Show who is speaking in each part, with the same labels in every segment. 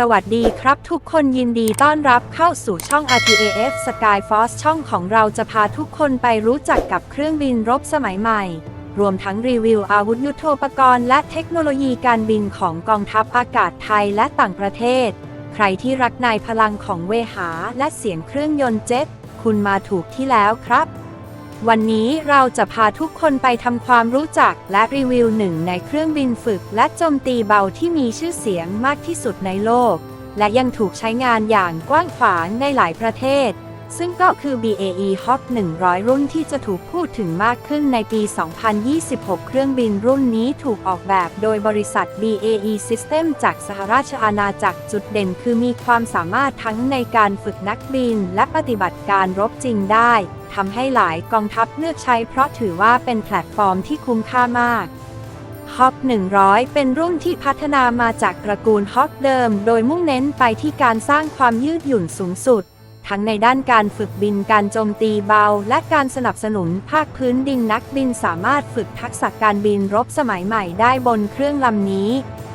Speaker 1: สวัสดีครับทุกคนยินดีต้อนรับเข้าสู่ช่อง RTAF Skyforce ช่องของเราจะพาทุกคนไปรู้จักกับเครื่องบินรบสมัยใหม่ รวมทั้งรีวิวอาวุธยุโทโธปกรณ์และเทคโนโลยีการบินของกองทัพอากาศไทยและต่างประเทศ ใครที่รักในพลังของเวหาและเสียงเครื่องยนต์เจ็ต คุณมาถูกที่แล้วครับ วันนี้เราจะพาทุกคนไปทำความรู้จักและรีวิวหนึ่งในเครื่องบินฝึกและโจมตีเบาที่มีชื่อเสียงมากที่สุดในโลก และยังถูกใช้งานอย่างกว้างขวางในหลายประเทศ ซึ่งก็คือ BAE Hawk 100 รุ่นที่จะถูกพูดถึงมากขึ้นในปี 2026 เครื่องบินรุ่นนี้ถูกออกแบบโดยบริษัท BAE System จากสหราชอาณาจักรจุดเด่นคือมีความสามารถทั้งในการฝึกนักบิน และปฏิบัติการรบจริงได้ทำให้หลายกองทัพเลือกใช้เพราะถือว่าเป็นแพลตฟอร์มที่คุ้มค่ามาก Hawk 100 เป็นรุ่นที่พัฒนามาจากตระกูล Hawk เดิม โดยมุ่งเน้นไปที่การสร้างความยืดหยุ่นสูงสุด ทั้งในด้านการฝึกบินการโจมตีเบา และการสนับสนุนภาคพื้นดินนักบินสามารถฝึกทักษะการบินรบสมัยใหม่ได้บนเครื่องลำนี้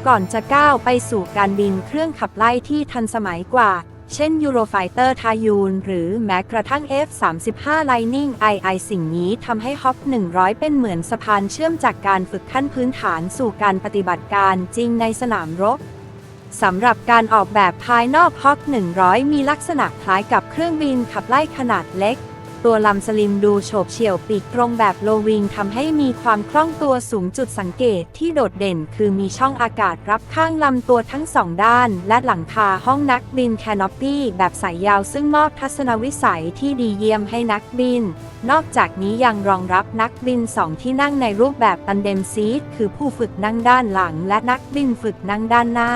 Speaker 1: ก่อนจะก้าวไปสู่การบินเครื่องขับไล่ที่ทันสมัยกว่า เช่น Eurofighter t a y u n หรือแม้กระทั่ง F-35 Lightning II สิ่งนี้ทำให้ Hawk 100 เป็นเหมือนสะพานเชื่อมจากการฝึกขั้นพื้นฐานสู่การปฏิบัติการจริงในสนามรบ สำหรับการออกแบบภายนอก Hawk 100 มีลักษณะคล้ายกับเครื่องบินขับไล่ขนาดเล็ก ตัวลำสลิมดูโฉบเฉี่ยวปีกตรงแบบโลวิงทำให้มีความคล่องตัวสูงจุดสังเกตที่โดดเด่น คือมีช่องอากาศรับข้างลำตัวทั้งสองด้าน และหลังคาห้องนักบินแคนอปปี้แบบสายยาวซึ่งมอบทัศนวิสัยที่ดีเยี่ยมให้นักบิน นอกจากนี้ยังรองรับนักบินสองที่นั่งในรูปแบบตันเดมซีทคือผู้ฝึกนั่งด้านหลัง และนักบินฝึกนั่งด้านหน้า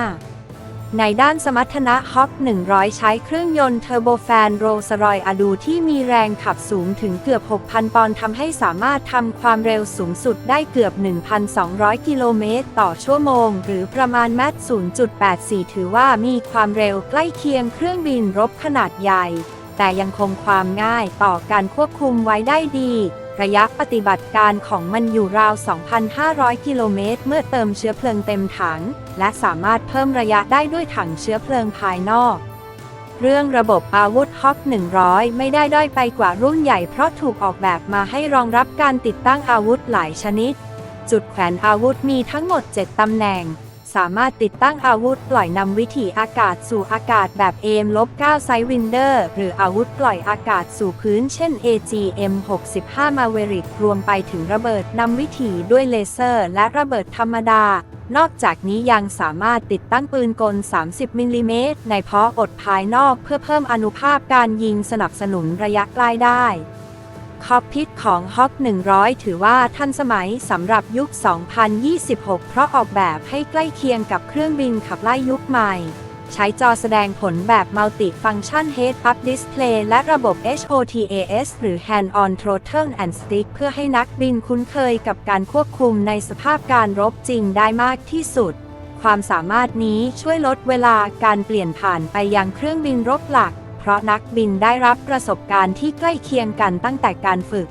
Speaker 1: ในด้านสมรรถนะ Hawk 100 ใช้เครื่องยนต์เทอร์โบแฟนโรสรอยอดูที่มีแรงขับสูงถึงเกือบ 6,000 ปอนด์ทำให้สามารถทำความเร็วสูงสุดได้เกือบ 1,200 กิโลเมตรต่อชั่วโมง หรือประมาณแมต0.84 ถือว่ามีความเร็วใกล้เคียงเครื่องบินรบขนาดใหญ่ แต่ยังคงความง่ายต่อการควบคุมไว้ได้ดี ระยะปฏิบัติการของมันอยู่ราว 2,500 กิโลเมตร เมื่อเติมเชื้อเพลิงเต็มถัง และสามารถเพิ่มระยะได้ด้วยถังเชื้อเพลิงภายนอก เรื่องระบบอาวุธ Hawk 100 ไม่ได้ด้อยไปกว่ารุ่นใหญ่เพราะถูกออกแบบมาให้รองรับการติดตั้งอาวุธหลายชนิด จุดแขวนอาวุธมีทั้งหมด 7 ตำแหน่ง สามารถติดตั้งอาวุธปล่อยนำวิถีอากาศสู่อากาศแบบเอมลบ9ไซวินเดอร์ หรืออาวุธปล่อยอากาศสู่พื้นเช่น AGM-65 Maverick รวมไปถึงระเบิดนำวิถีด้วยเลเซอร์ และระเบิดธรรมดา นอกจากนี้ยังสามารถติดตั้งปืนกล 30 มิลลิเมตรในเพาะอดภายนอกเพื่อเพิ่มอนุภาพการยิงสนับสนุนระยะใกล้ได้ คอกพิทของ Hawk 100 ถือว่าทันสมัยสำหรับยุค 2026 เพราะออกแบบให้ใกล้เคียงกับเครื่องบินขับไล่ยุคใหม่ ใช้จอแสดงผลแบบ Multi Function Head Up Display และระบบ HOTAS หรือ Hand on Throttle and Stick เพื่อให้นักบินคุ้นเคยกับการควบคุมในสภาพการรบจริงได้มากที่สุด ความสามารถนี้ช่วยลดเวลาการเปลี่ยนผ่านไปยังเครื่องบินรบหลัก เพราะนักบินได้รับประสบการณ์ที่ใกล้เคียงกันตั้งแต่การฝึก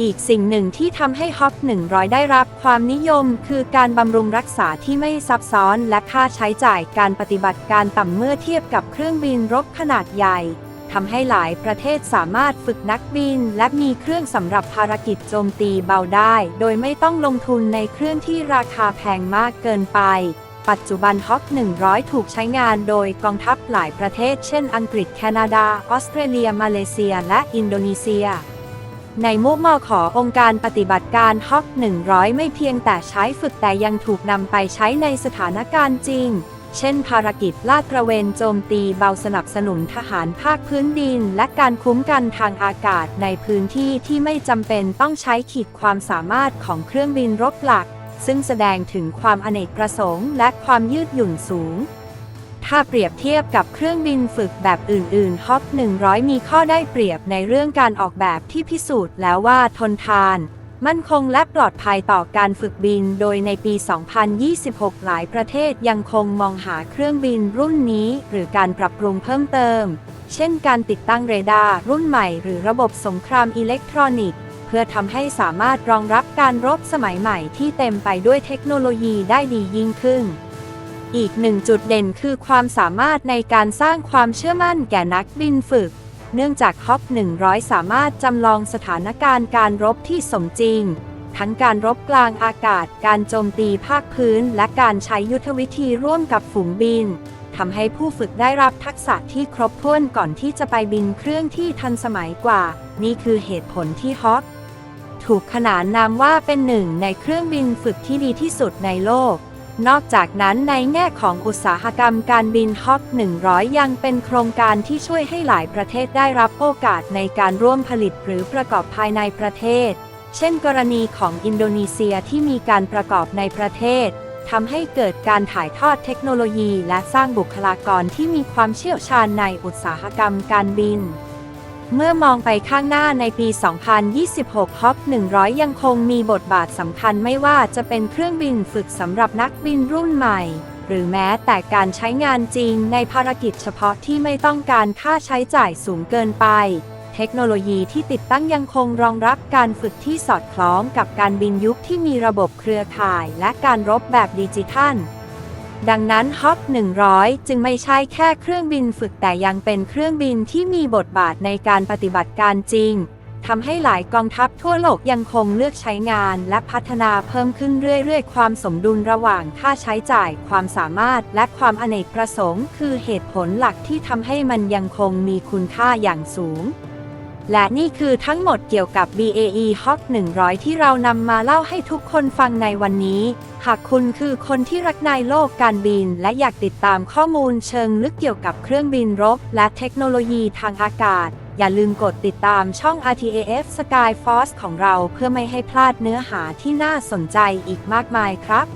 Speaker 1: อีกสิ่งหนึ่งที่ทำให้ฮอป100 ได้รับความนิยม คือการบำรุงรักษาที่ไม่ซับซ้อนและค่าใช้จ่ายการปฏิบัติการต่ำเมื่อเทียบกับเครื่องบินรบขนาดใหญ่ทำให้หลายประเทศสามารถฝึกนักบิน และมีเครื่องสำหรับภารกิจโจมตีเบาได้ โดยไม่ต้องลงทุนในเครื่องที่ราคาแพงมากเกินไป ปัจจุบันฮอ k 100 ถูกใช้งานโดยกองทัพหลายประเทศ เช่น อังกฤษ แคนาดา ออสเตรเลีย มาเลเซีย และอินโดนีเซีย ในมุมมองขององค์การปฏิบัติการฮอ k 100 ไม่เพียงแต่ใช้ฝึกแต่ยังถูกนำไปใช้ในสถานการณ์จริง เช่น ภารกิจลาดตระเวนโจมตีเบาสนับสนุนทหารภาคพื้นดิน และการคุ้มกันทางอากาศในพื้นที่ที่ไม่จำเป็นต้องใช้ขีดความสามารถของเครื่องบินรบหลัก ซึ่งแสดงถึงความอเนกประสงค์และความยืดหยุ่นสูง ถ้าเปรียบเทียบกับเครื่องบินฝึกแบบอื่นๆ Hawk 100 มีข้อได้เปรียบในเรื่องการออกแบบที่พิสูจน์แล้วว่าทนทาน มั่นคงและปลอดภัยต่อการฝึกบิน โดยในปี 2026 หลายประเทศยังคงมองหาเครื่องบินรุ่นนี้ หรือการปรับปรุงเพิ่มเติม เช่น การติดตั้งเรดาร์รุ่นใหม่ หรือระบบสงครามอิเล็กทรอนิกส์ เพื่อทำให้สามารถรองรับการรบสมัยใหม่ที่เต็มไปด้วยเทคโนโลยีได้ดียิ่งขึ้น อีกหนึ่งจุดเด่นคือความสามารถในการสร้างความเชื่อมั่นแก่นักบินฝึก เนื่องจากฮอป100 สามารถจำลองสถานการณ์การรบที่สมจริง ทั้งการรบกลางอากาศ การโจมตีภาคพื้น และการใช้ยุทธวิธีร่วมกับฝูงบินทำให้ผู้ฝึกได้รับทักษะที่ครบถ้วนก่อนที่จะไปบินเครื่องที่ทันสมัยกว่า นี่คือเหตุผลที่ฮอป ถูกขนานนามว่าเป็นหนึ่งในเครื่องบินฝึกที่ดีที่สุดในโลก นอกจากนั้นในแง่ของอุตสาหกรรมการบินฮอป100 ยังเป็นโครงการที่ช่วยให้หลายประเทศได้รับโอกาสในการร่วมผลิตหรือประกอบภายในประเทศ เช่นกรณีของอินโดนีเซียที่มีการประกอบในประเทศทำให้เกิดการถ่ายทอดเทคโนโลยี และสร้างบุคลากรที่มีความเชี่ยวชาญในอุตสาหกรรมการบิน เมื่อมองไปข้างหน้าในปี 2026 ฮอป 100 ยังคงมีบทบาทสำคัญไม่ว่าจะเป็นเครื่องบินฝึกสำหรับนักบินรุ่นใหม่ หรือแม้แต่การใช้งานจริงในภารกิจเฉพาะที่ไม่ต้องการค่าใช้จ่ายสูงเกินไป เทคโนโลยีที่ติดตั้งยังคงรองรับการฝึกที่สอดคล้องกับการบินยุคที่มีระบบเครือข่าย และการรบแบบดิจิทัล ดังนั้นฮอป100 จึงไม่ใช่แค่เครื่องบินฝึกแต่ยังเป็นเครื่องบินที่มีบทบาทในการปฏิบัติการจริงทำให้หลายกองทัพทั่วโลกยังคงเลือกใช้งานและพัฒนาเพิ่มขึ้นเรื่อยๆ ความสมดุลระหว่างค่าใช้จ่ายความสามารถและความอเนกประสงค์ คือเหตุผลหลักที่ทำให้มันยังคงมีคุณค่าอย่างสูง และนี่คือทั้งหมดเกี่ยวกับ BAE Hawk 100 ที่เรานำมาเล่าให้ทุกคนฟังในวันนี้ หากคุณคือคนที่รักในโลกการบิน และอยากติดตามข้อมูลเชิงลึกเกี่ยวกับเครื่องบินรบ และเทคโนโลยีทางอากาศ อย่าลืมกดติดตามช่อง RTAF Sky Force ของเราเพื่อไม่ให้พลาดเนื้อหาที่น่าสนใจอีกมากมายครับ